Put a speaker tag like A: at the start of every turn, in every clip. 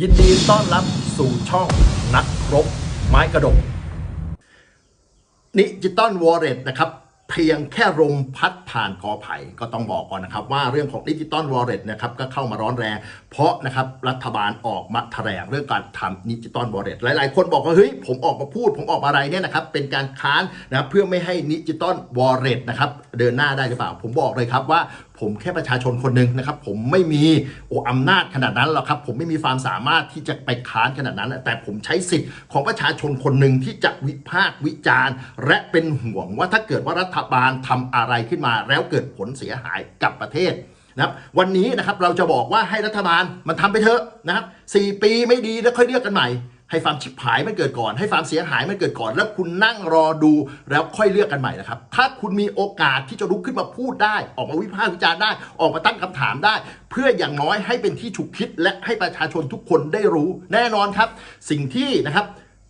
A: ยินดีต้อนรับสู่ช่องนักครบไม้กระดกนิจิตอลวอลเล็ตนะครับ เพียงแค่ลมพัดผ่านกอไผ่ก็ต้องบอกก่อนนะครับ ว่าเรื่องของดิจิตอลวอลเล็ตนะครับก็เข้ามาร้อนแรง เพราะนะครับรัฐบาลออกมาแถลงเรื่องการทำดิจิตอลวอลเล็ตหลาย ๆ คนบอกว่าเฮ้ยผมออกมาพูด ผมออกมาอะไรเนี่ยนะครับเป็นการค้านนะเพื่อไม่ให้ดิจิตอลวอลเล็ตนะครับเดินหน้าได้หรือเปล่า ผมบอกเลยครับว่า ผมแค่ประชาชนคนหนึ่งนะครับ ผมไม่มีโออำนาจขนาดนั้นหรอกครับ ผมไม่มีความสามารถที่จะไปค้านขนาดนั้น แต่ผมใช้สิทธิ์ของประชาชนคนหนึ่งที่จะวิพากษ์วิจารณ์ และเป็นห่วงว่าถ้าเกิดว่ารัฐบาลทำอะไรขึ้นมา แล้วเกิดผลเสียหายกับประเทศนะครับวันนี้นะครับเราจะบอกว่าให้รัฐบาลมันทำไปเถอะนะครับสี่ปีไม่ดีแล้วค่อยเลือกกันใหม่ ให้ความชิบหายมันเกิดก่อน ให้ความเสียหายมันเกิดก่อน แล้วคุณนั่งรอดูแล้วค่อยเลือกกันใหม่นะครับ ถ้าคุณมีโอกาสที่จะลุกขึ้นมาพูดได้ ออกมาวิพากษ์วิจารณ์ได้ ออกมาตั้งคำถามได้ เพื่ออย่างน้อยให้เป็นที่ฉุกคิด และให้ประชาชนทุกคนได้รู้ แน่นอนครับ สิ่งที่นะครับ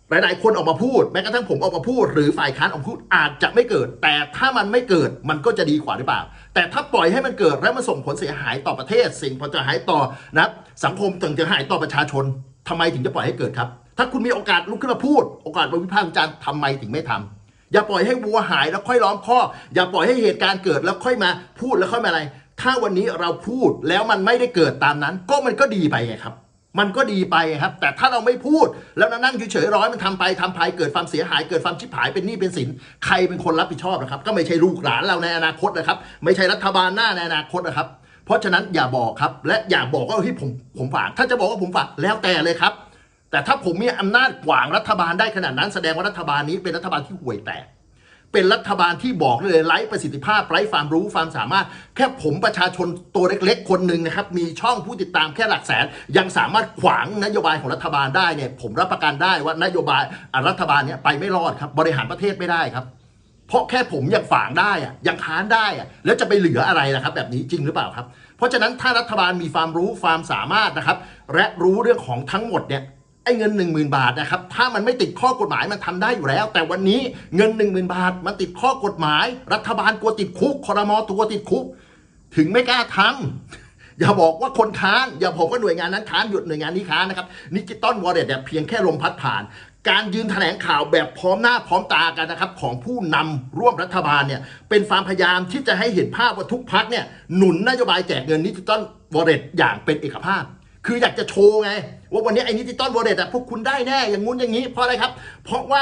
A: หลาย ๆ คนออกมาพูดแม้กระทั่งผมออกมาพูด หรือฝ่ายค้านออกมาพูดอาจจะไม่เกิด แต่ถ้ามันไม่เกิดมันก็จะดีกว่าหรือเปล่า แต่ถ้าปล่อยให้มันเกิดแล้วมันส่งผลเสียหายต่อประเทศ สิ่งผลเสียหายต่อนะสังคมถึงจะหายต่อประชาชนทำไมถึงจะปล่อยให้เกิดครับ ถ้าคุณมีโอกาสลุกขึ้นมาพูด โอกาสมาวิพากษ์วิจารณ์ทำไมถึงไม่ทำอย่าปล่อยให้วัวหายแล้วค่อยล้อมข้อ อย่าปล่อยให้เหตุการณ์เกิดแล้วค่อยมาพูดแล้วค่อยมาอะไร ถ้าวันนี้เราพูดแล้วมันไม่ได้เกิดตามนั้น ก็มันก็ดีไปไงครับมันก็ดีไปครับ แต่ถ้าเราไม่พูด แล้วนั่งเฉยๆร้อยมันทำไปทำไปเกิดความเสียหาย เกิดความชิบหายเป็นหนี้เป็นสิน ใครเป็นคนรับผิดชอบนะครับ ก็ไม่ใช่ลูกหลานเราในอนาคตนะครับ ไม่ใช่รัฐบาลหน้าในอนาคตนะครับ เพราะฉะนั้นอย่าบอกครับ และอย่าบอกว่าเฮ้ยผมผมฝากถ้าจะบอกว่าผมฝากแล้วแต่เลยครับ แต่ถ้าผมมีอำนาจขวางรัฐบาลได้ขนาดนั้น แสดงว่ารัฐบาลนี้เป็นรัฐบาลที่ห่วยแตก เป็นรัฐบาลที่บอกเลยไร้ประสิทธิภาพไร้ความรู้ความสามารถ แค่ผมประชาชนตัวเล็กๆ คนหนึ่งนะครับ มีช่องผู้ติดตามแค่หลักแสน ยังสามารถขวางนโยบายของรัฐบาลได้เนี่ย ผมรับประกันได้ว่านโยบายรัฐบาลเนี่ยไปไม่รอดครับ บริหารประเทศไม่ได้ครับ เพราะแค่ผมยังฝางได้อะยังค้านได้อะแล้วจะไปเหลืออะไรนะครับ แบบนี้จริงหรือเปล่าครับ เพราะฉะนั้นถ้ารัฐบาลมีความรู้ความสามารถนะครับ และรู้เรื่องของทั้งหมดเนี่ย ไอ้เงิน 1 0,000 บาทนะครับถ้ามันไม่ติดข้อกฎหมายมันทำได้อยู่แล้ว แต่วันนี้เงิน 1 0,000 บาท มันติดข้อกฎหมาย รัฐบาลกลัวติดคุกคอรมอตัวติดคุก ถึงไม่กล้าทำอย่าบอกว่าคนค้าน อย่าบอกว่าหน่วยงานนั้นค้านหยุดหน่วยงานนี้ค้านนะครับดิจิตอลวอลเล็ตเนี่ยเพียงแค่ลมพัดผ่าน การยืนแถลงข่าวแบบพร้อมหน้าพร้อมตากันนะครับ ของผู้นำร่วมรัฐบาลเนี่ยเป็นความพยายามที่จะให้เห็นภาพว่าทุกพักเนี่ยหนุนนโยบายแจกเงินดิจิตอลวอลเล็ตอย่างเป็นเอกภาพ คืออยากจะโชว์ไง ว่าวันนี้ไอ้ดิจิตอลวอลเล็ตอะพวกคุณได้แน่อย่างงู้นอย่างนี้เพราะอะไรครับ เพราะว่า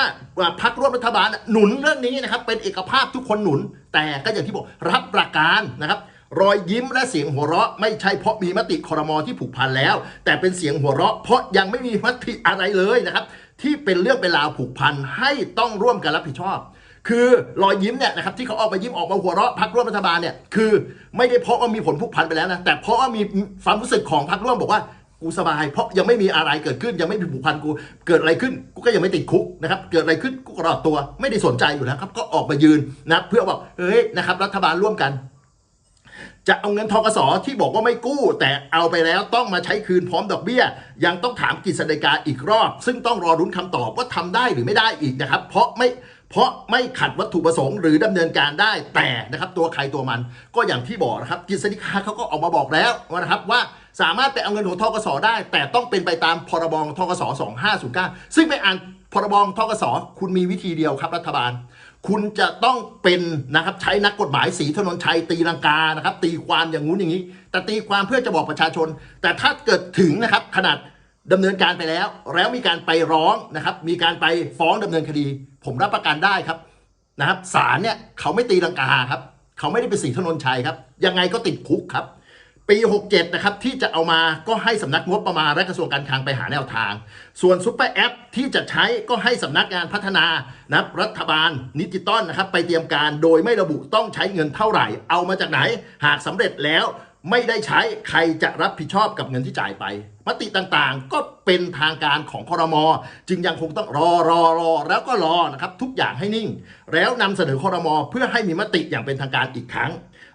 A: พักร่วมรัฐบาลหนุนเรื่องนี้นะครับเป็นเอกภาพทุกคนหนุน แต่ก็อย่างที่บอกรับประการนะครับรอยยิ้มและเสียงหัวเราะไม่ใช่เพราะมีมติคอรมอที่ผูกพันแล้ว แต่เป็นเสียงหัวเราะ เพราะยังไม่มีมติอะไรเลยนะครับ ที่เป็นเรื่องเป็นราวผูกพันให้ต้องร่วมกันรับผิดชอบ คือรอยยิ้มเนี่ยนะครับที่เขาออกมายิ้มออกมาหัวเราะพักร่วมรัฐบาลเนี่ยคือไม่ได้เพราะว่ามีผลผูกพันไปแล้วนะแต่เพราะว่ามีความรู้สึกของพักร่วมบอกว่ากูสบาย เพราะยังไม่มีอะไรเกิดขึ้นยังไม่มีผูกพันกูเกิดอะไรขึ้นกูก็ยังไม่ติดคุกนะครับเกิดอะไรขึ้นกูก็รอดตัวไม่ได้สนใจอยู่แล้วครับก็ออกมายืนนะเพื่อบอกเฮ้ยนะครับรัฐบาลร่วมกัน จะเอาเงินทกสที่บอกว่าไม่กู้ แต่เอาไปแล้วต้องมาใช้คืนพร้อมดอกเบี้ย ยังต้องถามกฤษฎีกาอีกรอบ ซึ่งต้องรอรุ้นคำตอบว่าทำได้หรือไม่ได้อีกนะครับ เพราะไม่ เพราะไม่ขัดวัตถุประสงค์หรือดำเนินการได้แต่นะครับตัวใครตัวมันก็อย่างที่บอกนะครับกฤษฎีกาเขาก็ออกมาบอกแล้วนะครับว่าสามารถไปเอาเงินของทกสได้ แต่ต้องเป็นไปตามพรบทกส2509 ซึ่งไปอ่านพรบทกสคุณมีวิธีเดียวครับรัฐบาล คุณจะต้องเป็นนะครับใช้นักกฎหมายสีถนนชัยตีลังกานะครับตีความอย่างงู้นอย่างนี้ แต่ตีความเพื่อจะบอกประชาชน แต่ถ้าเกิดถึงนะครับขนาดดำเนินการไปแล้ว แล้วมีการไปร้องนะครับมีการไปฟ้องดำเนินคดี ผมรับประกันได้ครับนะครับศาลเนี่ยเขาไม่ตีลังกาครับเขาไม่ได้เป็นสีถนนชัยครับ ยังไงก็ติดคุกครับ ปี 67 นะครับ ที่จะเอามาก็ให้สำนักงบประมาณและกระทรวงการคลังไปหาแนวทาง ส่วนซุปเปอร์แอปที่จะใช้ก็ให้สำนักงานพัฒนานะครับรัฐบาลนิจิตอลนะครับ ไปเตรียมการโดยไม่ระบุต้องใช้เงินเท่าไหร่ เอามาจากไหน หากสำเร็จแล้ว ไม่ได้ใช้ใครจะรับผิดชอบกับเงินที่จ่ายไป มติต่างๆ ก็เป็นทางการของคอรมอจึงยังคงต้องรอรอรอแล้วก็รอนะครับทุกอย่างให้นิ่ง แล้วนำเสนอคอรมอเพื่อให้มีมติอย่างเป็นทางการอีกครั้ง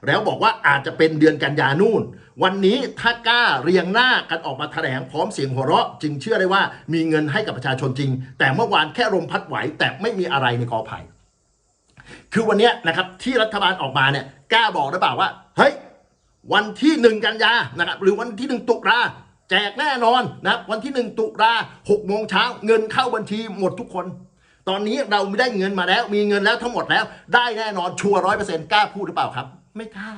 A: แล้วบอกว่าอาจจะเป็นเดือนกันยานู่น วันนี้ถ้ากล้าเรียงหน้ากันออกมาแถลงพร้อมเสียงหัวเราะ จึงเชื่อได้ว่ามีเงินให้กับประชาชนจริง แต่เมื่อวานแค่ลมพัดไหวแต่ไม่มีอะไรในกอไผ่คือวันนี้นะครับที่รัฐบาลออกมาเนี่ยกล้าบอกหรือเปล่าว่าเฮ้ย วันที่หนึ่งกันยานะครับหรือวันที่หนึ่งตุลาแจกแน่นอนนะครับวันที่หนึ่งตุลาหกโมงเช้าเงินเข้าบัญชีหมดทุกคน ตอนนี้เราได้เงินมาแล้ว มีเงินแล้วทั้งหมดแล้ว ได้แน่นอนชัวร้อยเปอร์เซ็นต์กล้าพูดหรือเปล่าครับ ไม่กล้า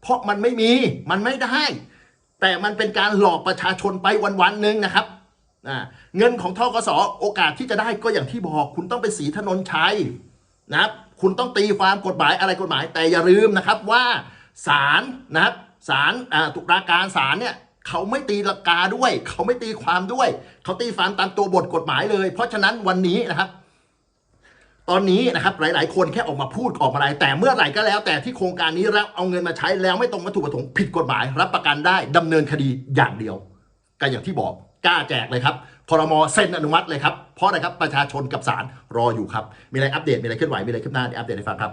A: เพราะมันไม่มีมันไม่ได้ แต่มันเป็นการหลอกประชาชนไปวันๆหนึ่งนะครับเงินของทกสโอกาสที่จะได้ก็อย่างที่บอก คุณต้องไปสีถนนชัยนะครับ คุณต้องตีความกฎหมายอะไรกฎหมายแต่อย่าลืมนะครับว่า ศาลนะครับศาลอ่าตุลาการศาลเนี่ยเขาไม่ตีลักกาด้วย เขาไม่ตีความด้วย เขาตีความตามตัวบทกฎหมายเลย เพราะฉะนั้นวันนี้นะครับ ตอนนี้นะครับหลาย ๆ คนแค่ออกมาพูดออกมาอะไร แต่เมื่อไหร่ก็แล้ว แต่ที่โครงการนี้แล้วเอาเงินมาใช้แล้วไม่ตรงวัตถุประสงค์ผิดกฎหมาย รับประกันได้ดำเนินคดีอย่างเดียวก็อย่างที่บอกกล้าแจกเลยครับคอรมอเซ็นอนุมัติเลยครับเพราะอะไรครับประชาชนกับศาลรออยู่ครับมีอะไรอัปเดตมีอะไรเคลื่อนไหวมีอะไรขึ้นหน้าเดี๋ยวอัปเดตให้ฟังครับ